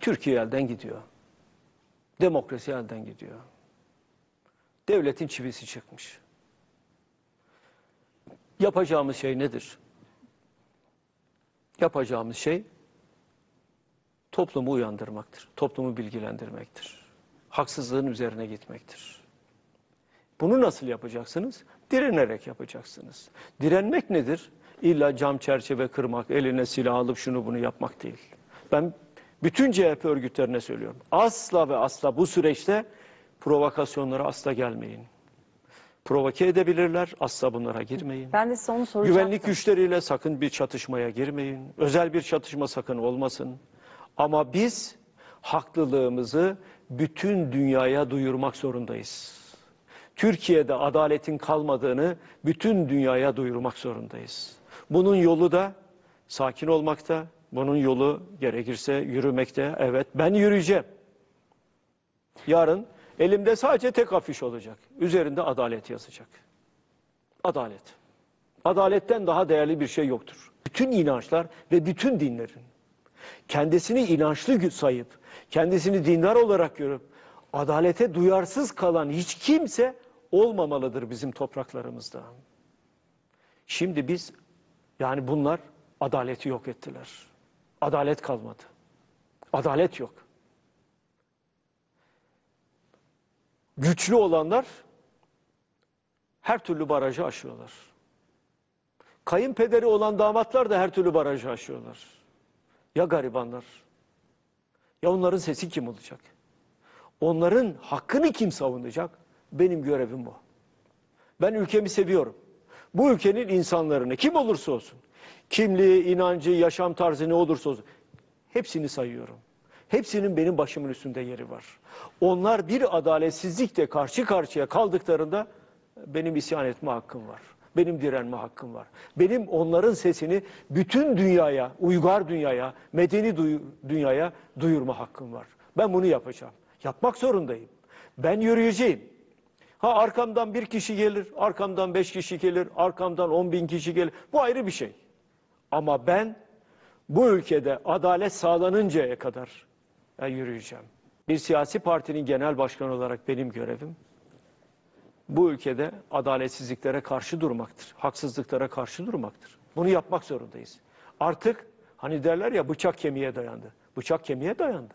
Türkiye elden gidiyor. Demokrasi elden gidiyor. Devletin çivisi çıkmış. Yapacağımız şey nedir? Yapacağımız şey toplumu uyandırmaktır. Toplumu bilgilendirmektir. Haksızlığın üzerine gitmektir. Bunu nasıl yapacaksınız? Direnerek yapacaksınız. Direnmek nedir? İlla cam çerçeve kırmak, eline silah alıp şunu bunu yapmak değil. Ben bütün CHP örgütlerine söylüyorum. Asla ve asla bu süreçte provokasyonlara asla gelmeyin. Provoke edebilirler, asla bunlara girmeyin. Ben de size onu soracaktım. Güvenlik güçleriyle sakın bir çatışmaya girmeyin. Özel bir çatışma sakın olmasın. Ama biz haklılığımızı bütün dünyaya duyurmak zorundayız. Türkiye'de adaletin kalmadığını bütün dünyaya duyurmak zorundayız. Bunun yolu da sakin olmakta. Bunun yolu gerekirse yürümekte. Evet ben yürüyeceğim. Yarın elimde sadece tek afiş olacak. Üzerinde adalet yazacak. Adalet. Adaletten daha değerli bir şey yoktur. Bütün inançlar ve bütün dinlerin kendisini inançlı sayıp, kendisini dindar olarak görüp, adalete duyarsız kalan hiç kimse olmamalıdır bizim topraklarımızda. Şimdi biz, yani bunlar adaleti yok ettiler. Adalet kalmadı. Adalet yok. Güçlü olanlar her türlü barajı aşıyorlar. Kayınpederi olan damatlar da her türlü barajı aşıyorlar. Ya garibanlar? Ya onların sesi kim olacak? Onların hakkını kim savunacak? Benim görevim bu. Ben ülkemi seviyorum. Bu ülkenin insanlarını kim olursa olsun, kimliği, inancı, yaşam tarzı ne olursa olsun hepsini sayıyorum. Hepsinin benim başımın üstünde yeri var. Onlar bir adaletsizlikle karşı karşıya kaldıklarında benim isyan etme hakkım var. Benim direnme hakkım var. Benim onların sesini bütün dünyaya, uygar dünyaya, medeni duy- dünyaya duyurma hakkım var. Ben bunu yapacağım. Yapmak zorundayım. Ben yürüyeceğim. Ha arkamdan bir kişi gelir, arkamdan beş kişi gelir, arkamdan on bin kişi gelir. Bu ayrı bir şey. Ama ben bu ülkede adalet sağlanıncaya kadar yürüyeceğim. Bir siyasi partinin genel başkanı olarak benim görevim bu ülkede adaletsizliklere karşı durmaktır. Haksızlıklara karşı durmaktır. Bunu yapmak zorundayız. Artık hani derler ya bıçak kemiğe dayandı. Bıçak kemiğe dayandı.